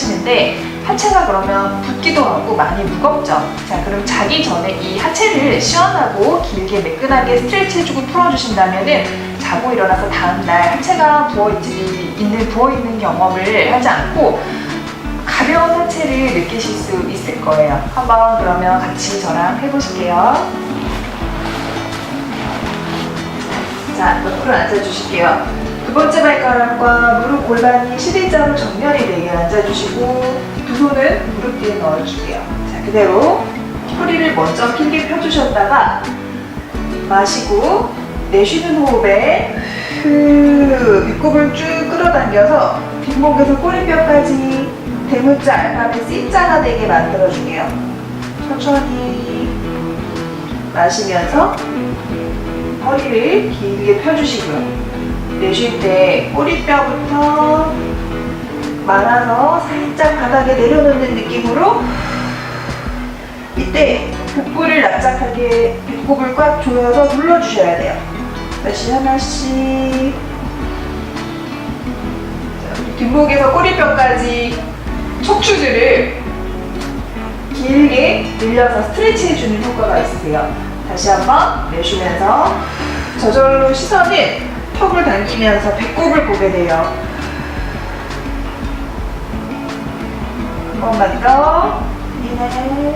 하시는데 하체가 그러면 붓기도 하고 많이 무겁죠. 자, 그럼 자기 전에 이 하체를 시원하고 길게 매끈하게 스트레치 해주고 풀어주신다면은 자고 일어나서 다음날 하체가 부어있지, 있는, 부어있는 경험을 하지 않고 가벼운 하체를 느끼실 수 있을 거예요. 한번 그러면 같이 저랑 해보실게요. 자, 옆으로 앉아주실게요. 두 번째 발가락과 무릎 골반이 11자로 정면이 되게 앉아주시고 두 손은 무릎 뒤에 넣어줄게요. 자, 그대로 허리를 먼저 길게 펴주셨다가 마시고 내쉬는 호흡에 후 윗굽을 쭉 끌어당겨서 뒷목에서 꼬리뼈까지 대문자 알파벳 C자가 되게 만들어줄게요. 천천히 마시면서 허리를 길게 펴주시고요. 내쉴 때 꼬리뼈부터 말아서 살짝 바닥에 내려놓는 느낌으로 이때 복부를 납작하게 배꼽을 꽉 조여서 눌러주셔야 돼요. 다시 하나씩 뒷목에서 꼬리뼈까지 척추들을 길게 늘려서 스트레치 해주는 효과가 있으세요. 다시 한번 내쉬면서 저절로 시선은 턱을 당기면서 배꼽을 보게 돼요. 한 번만 더. 인해.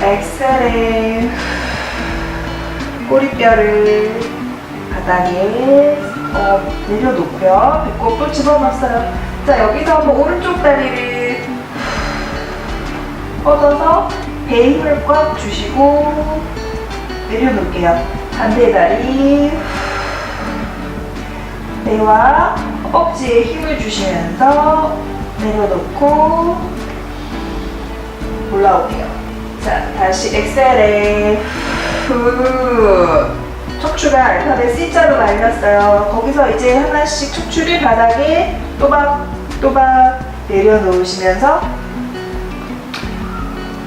엑셀에 꼬리뼈를 바닥에 어, 내려놓고요. 배꼽도 집어넣었어요. 자, 여기서 한번 오른쪽 다리를 뻗어서 배에 힘을 꽉 주시고 내려놓을게요. 반대 다리 배와 허벅지에 힘을 주시면서 내려놓고 올라올게요. 자, 다시 엑셀에 후 척추가 알파벳 C자로 말렸어요. 거기서 이제 하나씩 척추를 바닥에 또박또박 내려놓으시면서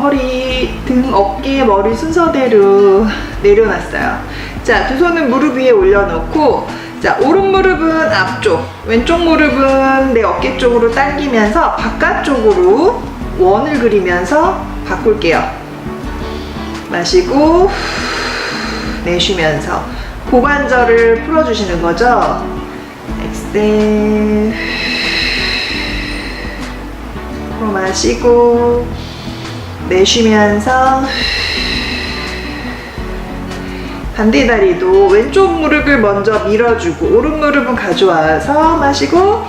허리, 등, 어깨, 머리 순서대로 내려놨어요. 자, 두 손은 무릎 위에 올려놓고, 자, 오른 무릎은 앞쪽, 왼쪽 무릎은 내 어깨 쪽으로 당기면서 바깥쪽으로 원을 그리면서 바꿀게요. 마시고, 내쉬면서 고관절을 풀어주시는 거죠. 엑셀. 마시고, 내쉬면서 반대 다리도 왼쪽 무릎을 먼저 밀어주고 오른 무릎은 가져와서 마시고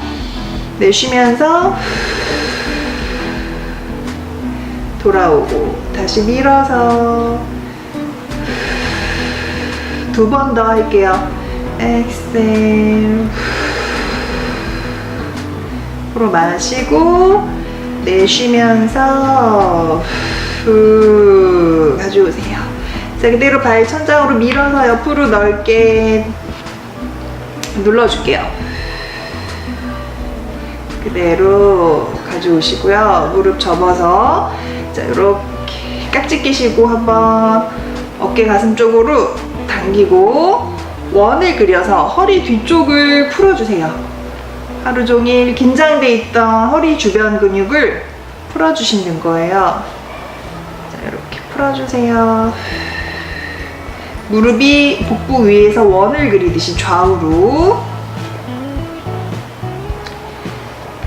내쉬면서 돌아오고 다시 밀어서 두 번 더 할게요. 엑셀 코로 마시고 내쉬면서 후 가져오세요. 자 그대로 발 천장으로 밀어서 옆으로 넓게 눌러줄게요. 그대로 가져오시고요. 무릎 접어서 자 이렇게 깍지 끼시고 한번 어깨 가슴 쪽으로 당기고 원을 그려서 허리 뒤쪽을 풀어주세요. 하루 종일 긴장돼 있던 허리 주변 근육을 풀어주시는 거예요. 자, 이렇게 풀어주세요. 무릎이 복부 위에서 원을 그리듯이 좌우로.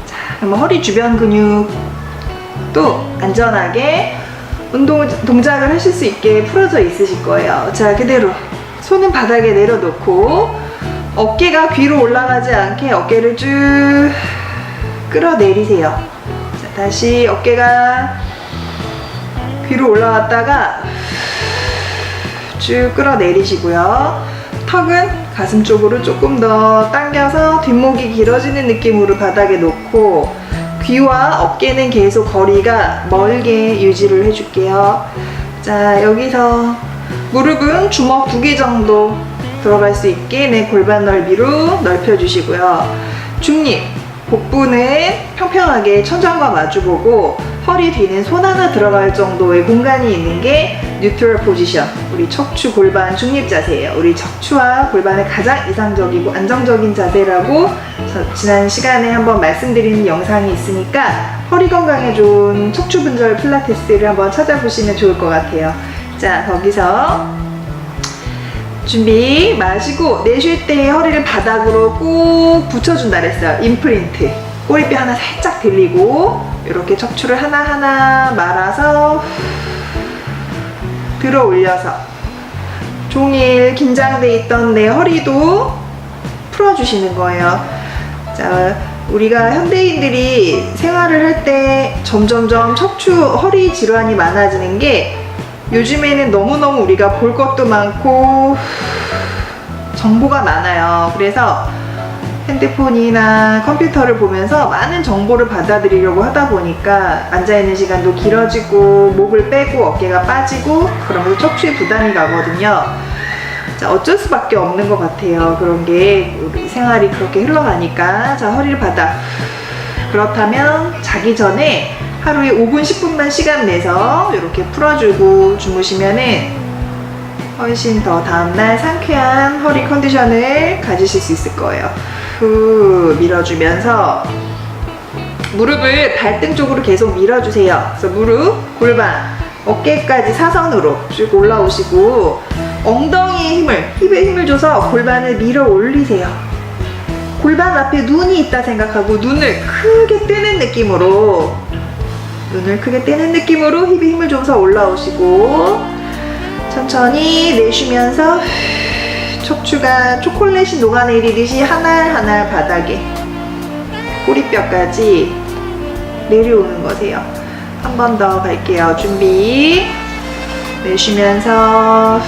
자, 그럼 허리 주변 근육도 안전하게 운동 동작을 하실 수 있게 풀어져 있으실 거예요. 자, 그대로 손은 바닥에 내려놓고 어깨가 귀로 올라가지 않게 어깨를 쭉 끌어내리세요. 자, 다시 어깨가 귀로 올라갔다가 쭉 끌어내리시고요. 턱은 가슴 쪽으로 조금 더 당겨서 뒷목이 길어지는 느낌으로 바닥에 놓고 귀와 어깨는 계속 거리가 멀게 유지를 해줄게요. 자, 여기서 무릎은 주먹 두 개 정도 들어갈 수 있게 내 골반 넓이로 넓혀주시고요. 중립, 복부는 평평하게 천장과 마주보고 허리 뒤는 손 하나 들어갈 정도의 공간이 있는 게 뉴트럴 포지션. 우리 척추 골반 중립 자세예요. 우리 척추와 골반의 가장 이상적이고 안정적인 자세라고 저 지난 시간에 한번 말씀드린 영상이 있으니까 허리 건강에 좋은 척추 분절 필라테스를 한번 찾아보시면 좋을 것 같아요. 자, 거기서 준비 마시고 내쉴 때 허리를 바닥으로 꾹 붙여준다 그랬어요. 임프린트. 꼬리뼈 하나 살짝 들리고 이렇게 척추를 하나하나 말아서 들어 올려서 종일 긴장돼 있던 내 허리도 풀어주시는 거예요. 자 우리가 현대인들이 생활을 할 때 점점점 척추 허리 질환이 많아지는 게 요즘에는 너무너무 우리가 볼 것도 많고 정보가 많아요. 그래서 핸드폰이나 컴퓨터를 보면서 많은 정보를 받아들이려고 하다 보니까 앉아있는 시간도 길어지고 목을 빼고 어깨가 빠지고 그러면서 척추에 부담이 가거든요. 자, 어쩔 수밖에 없는 것 같아요. 그런 게 우리 생활이 그렇게 흘러가니까 자 허리를 바닥 그렇다면 자기 전에 하루에 5분, 10분만 시간 내서 이렇게 풀어주고 주무시면은 훨씬 더 다음날 상쾌한 허리 컨디션을 가지실 수 있을 거예요. 후 밀어주면서 무릎을 발등 쪽으로 계속 밀어주세요. 그래서 무릎, 골반, 어깨까지 사선으로 쭉 올라오시고 엉덩이에 힘을, 힙에 힘을 줘서 골반을 밀어 올리세요. 골반 앞에 눈이 있다 생각하고 눈을 크게 뜨는 느낌으로 눈을 크게 뜨는 느낌으로 힙에 힘을 줘서 올라오시고 천천히 내쉬면서 척추가 초콜릿이 녹아내리듯이 하나하나 바닥에 꼬리뼈까지 내려오는 거세요. 한 번 더 갈게요. 준비. 내쉬면서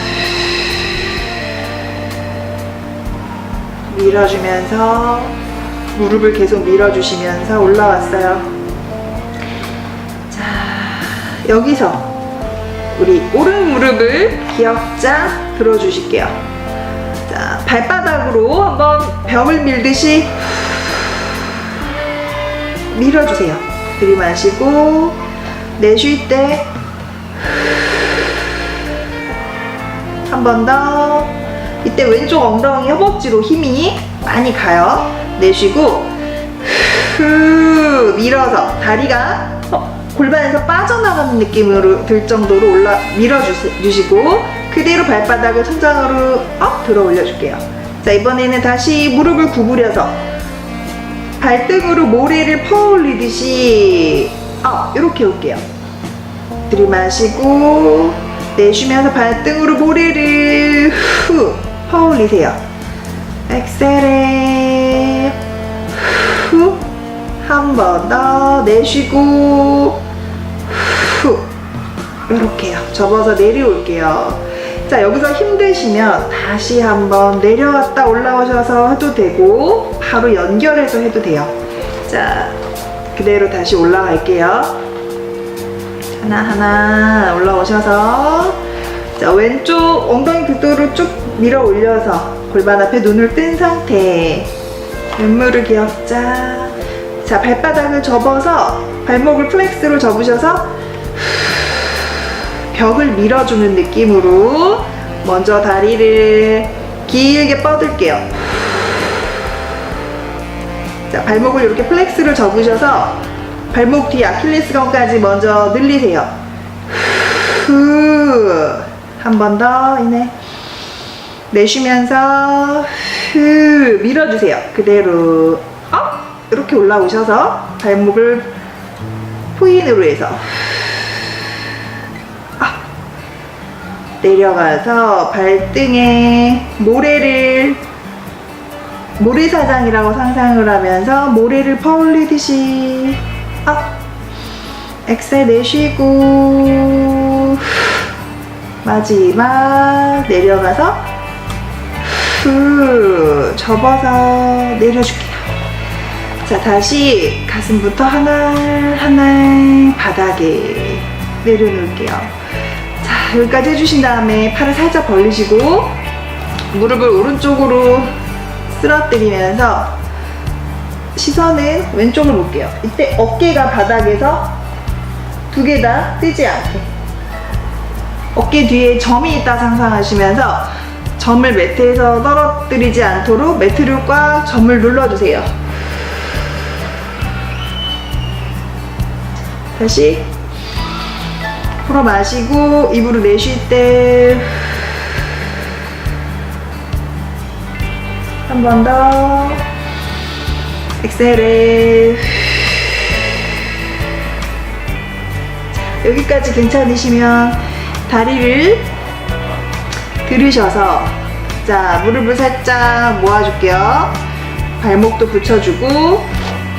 밀어주면서 무릎을 계속 밀어주시면서 올라왔어요. 자, 여기서 우리 오른 무릎을 기역자 들어주실게요. 자, 발바닥으로 한번 벽을 밀듯이 밀어주세요. 들이마시고 내쉴 때 한 번 더. 이때 왼쪽 엉덩이 허벅지로 힘이 많이 가요. 내쉬고 후 밀어서 다리가 어, 골반에서 빠져나가는 느낌으로 들 정도로 올라 밀어주시고 그대로 발바닥을 천장으로 업 들어 올려줄게요. 자 이번에는 다시 무릎을 구부려서 발등으로 모래를 퍼올리듯이 업 이렇게 올게요. 들이마시고 내쉬면서 발등으로 모래를 후 퍼올리세요. 엑셀에 후 한 번 더 내쉬고 후 이렇게요. 접어서 내려올게요. 자 여기서 힘드시면 다시 한번 내려왔다 올라오셔서 해도 되고 바로 연결해서 해도 돼요. 자 그대로 다시 올라갈게요. 하나 하나 올라오셔서 자 왼쪽 엉덩이 극도로 쭉 밀어 올려서 골반 앞에 눈을 뜬 상태 왼무릎 기역자 자 발바닥을 접어서 발목을 플렉스로 접으셔서 벽을 밀어주는 느낌으로 먼저 다리를 길게 뻗을게요 자 발목을 이렇게 플렉스로 접으셔서 발목 뒤 아킬레스건까지 먼저 늘리세요. 후. 한 번 더, 이내. 내쉬면서, 후. 밀어주세요. 그대로, 업! 이렇게 올라오셔서, 발목을 포인으로 해서, 내려가서, 발등에 모래를, 모래사장이라고 상상을 하면서, 모래를 퍼올리듯이, 업. 엑셀 내쉬고 마지막 내려가서 후 접어서 내려줄게요. 자 다시 가슴부터 하나 하나 바닥에 내려놓을게요. 자 여기까지 해주신 다음에 팔을 살짝 벌리시고 무릎을 오른쪽으로 쓰러뜨리면서 시선은 왼쪽을 볼게요. 이때 어깨가 바닥에서 두 개 다 뜨지 않게. 어깨 뒤에 점이 있다 상상하시면서 점을 매트에서 떨어뜨리지 않도록 매트를 꽉 점을 눌러주세요. 다시 풀어 마시고 입으로 내쉴 때 한 번 더. 엑셀에. 여기까지 괜찮으시면 다리를 들으셔서 자 무릎을 살짝 모아줄게요. 발목도 붙여주고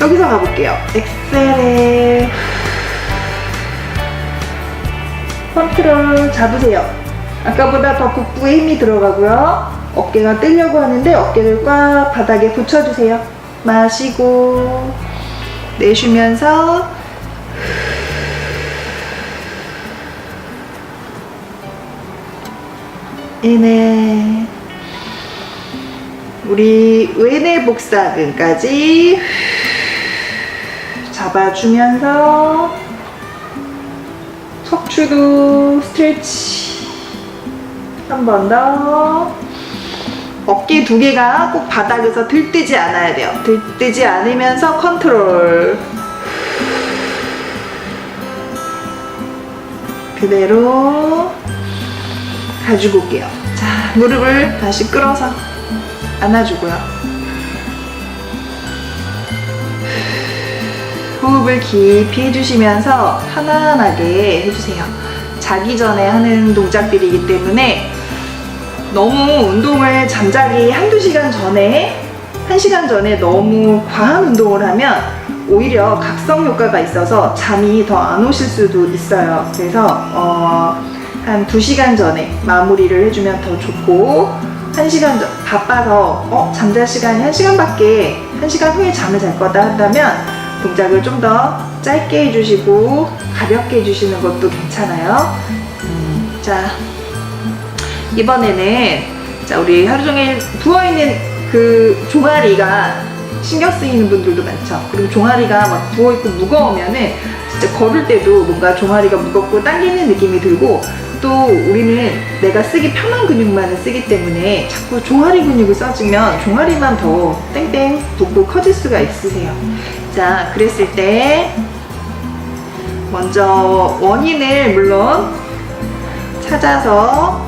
여기서 가볼게요. 엑셀에 컨트롤 잡으세요. 아까보다 더 복부에 힘이 들어가고요. 어깨가 뜨려고 하는데 어깨를 꽉 바닥에 붙여주세요. 마시고 내쉬면서 이네. 우리 외내 복사근까지 잡아주면서 척추도 스트레치 한 번 더 어깨 두 개가 꼭 바닥에서 들뜨지 않아야 돼요 들뜨지 않으면서 컨트롤 그대로 가지고 올게요. 자, 무릎을 다시 끌어서 안아주고요. 호흡을 깊이 해주시면서 편안하게 해주세요. 자기 전에 하는 동작들이기 때문에 너무 운동을 잠자기 한두 시간 전에, 한 시간 전에 너무 과한 운동을 하면 오히려 각성 효과가 있어서 잠이 더 안 오실 수도 있어요. 그래서, 어, 한 2시간 전에 마무리를 해주면 더 좋고 1시간 전 바빠서 어 잠잘 시간이 1시간밖에 1시간 후에 잠을 잘 거다 한다면 동작을 좀 더 짧게 해주시고 가볍게 해주시는 것도 괜찮아요 음, 자 이번에는 자 우리 하루 종일 부어있는 그 종아리가 신경 쓰이는 분들도 많죠 그리고 종아리가 막 부어있고 무거우면은 진짜 걸을 때도 뭔가 종아리가 무겁고 당기는 느낌이 들고 또 우리는 내가 쓰기 편한 근육만을 쓰기 때문에 자꾸 종아리 근육을 써주면 종아리만 더 땡땡 붓고 커질 수가 있으세요. 자, 그랬을 때 먼저 원인을 물론 찾아서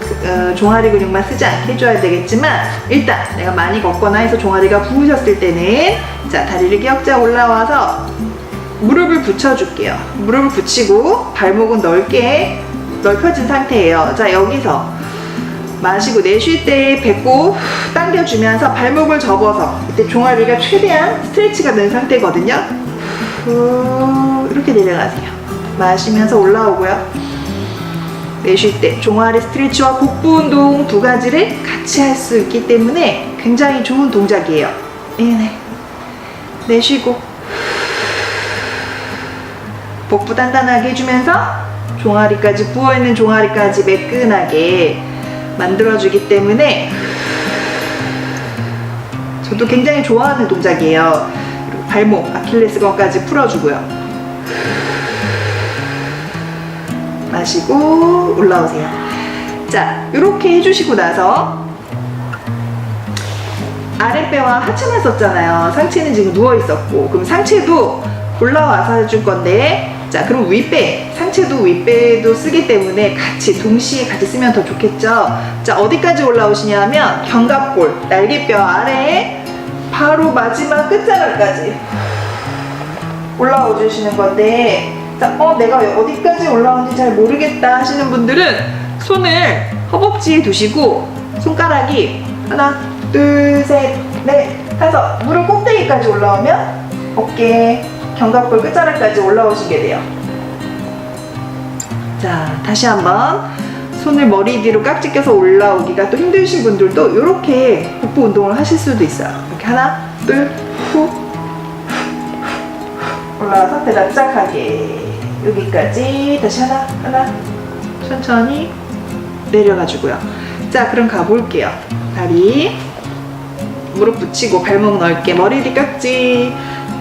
그, 어, 종아리 근육만 쓰지 않게 해줘야 되겠지만 일단 내가 많이 걷거나 해서 종아리가 부으셨을 때는 자 다리를 기역자 올라와서 무릎을 붙여줄게요. 무릎을 붙이고 발목은 넓게 넓혀진 상태예요. 자 여기서 마시고 내쉴 때 배꼽 후 당겨주면서 발목을 접어서 이때 종아리가 최대한 스트레치가 된 상태거든요. 후 이렇게 내려가세요. 마시면서 올라오고요. 내쉴 때 종아리 스트레치와 복부 운동 두 가지를 같이 할 수 있기 때문에 굉장히 좋은 동작이에요. 네. 내쉬고 복부 단단하게 해주면서 종아리까지 부어있는 종아리까지 매끈하게 만들어주기 때문에 저도 굉장히 좋아하는 동작이에요. 발목, 아킬레스건까지 풀어주고요. 마시고 올라오세요. 자, 이렇게 해주시고 나서 아랫배와 하체만 썼잖아요. 상체는 지금 누워 있었고, 그럼 상체도 올라와서 해줄 건데, 자, 그럼 윗배, 상체도 윗배도 쓰기 때문에 같이 동시에 같이 쓰면 더 좋겠죠. 자, 어디까지 올라오시냐면 견갑골, 날개뼈 아래에 바로 마지막 끝자락까지 올라와 주시는 건데, 자, 어, 내가 어디까지 올라오는지 잘 모르겠다 하시는 분들은 손을 허벅지에 두시고 손가락이 하나, 둘, 셋, 넷 해서 무릎 꼭대기까지 올라오면 어깨, 견갑골 끝자락까지 올라오시게 돼요. 자, 다시 한번 손을 머리 뒤로 깍지 껴서 올라오기가 또 힘드신 분들도 이렇게 복부 운동을 하실 수도 있어요. 이렇게 하나, 둘, 후, 올라와서 배 납작하게 여기까지 다시 하나, 하나, 천천히 내려가지고요. 자, 그럼 가볼게요. 다리 무릎 붙이고 발목 넓게 머리 뒤 깍지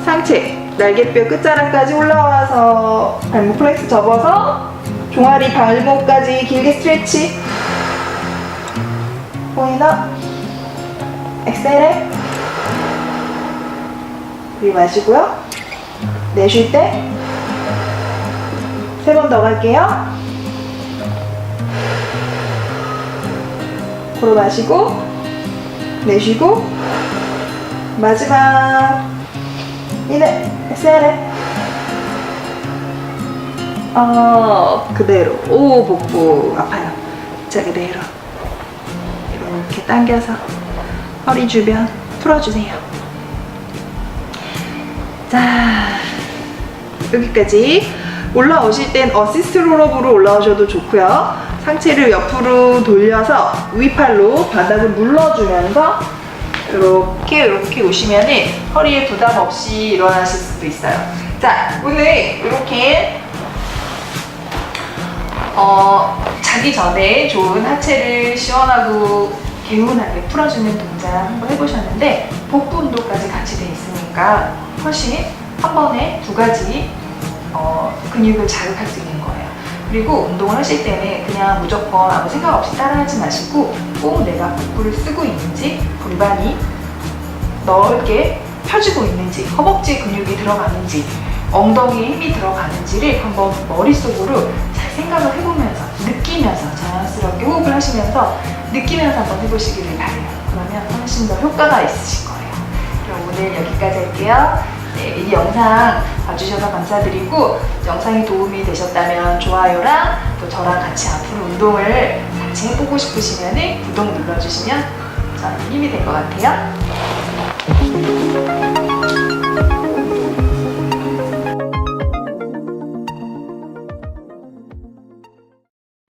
상체 날개뼈 끝자락까지 올라와서 발목 플렉스 접어서 종아리 발목까지 길게 스트레치. 보이나? 엑셀에. 들이 마시고요. 내쉴 때. 세 번 더 갈게요. 코로 마시고 내쉬고. 마지막. 이내 엑셀에 어 그대로. 오 복부. 아파요. 자 그대로. 이렇게 당겨서 허리 주변 풀어주세요. 자 여기까지. 올라오실 땐 어시스트 롤업으로 올라오셔도 좋고요. 상체를 옆으로 돌려서 위팔로 바닥을 물러주면서 이렇게 이렇게 오시면은 허리에 부담 없이 일어나실 수도 있어요. 자 오늘 이렇게 어, 자기 전에 좋은 하체를 시원하고 개운하게 풀어주는 동작 한번 해보셨는데 복부 운동까지 같이 돼 있으니까 훨씬 한 번에 두 가지 어, 근육을 자극할 수 있는 거예요. 그리고 운동을 하실 때는 그냥 무조건 아무 생각 없이 따라하지 마시고 꼭 내가 복부를 쓰고 있는지 골반이 넓게 펴지고 있는지 허벅지 근육이 들어가는지 엉덩이에 힘이 들어가는지를 한번 머릿속으로 잘 생각을 해보면서 느끼면서 자연스럽게 호흡을 하시면서 느끼면서 한번 해보시기를 바래요. 그러면 훨씬 더 효과가 있으실 거예요. 그럼 오늘 여기까지 할게요. 네, 이 영상 봐주셔서 감사드리고 영상이 도움이 되셨다면 좋아요랑 또 저랑 같이 앞으로 운동을 같이 해보고 싶으시면 구독 눌러주시면 저는 힘이 될 것 같아요.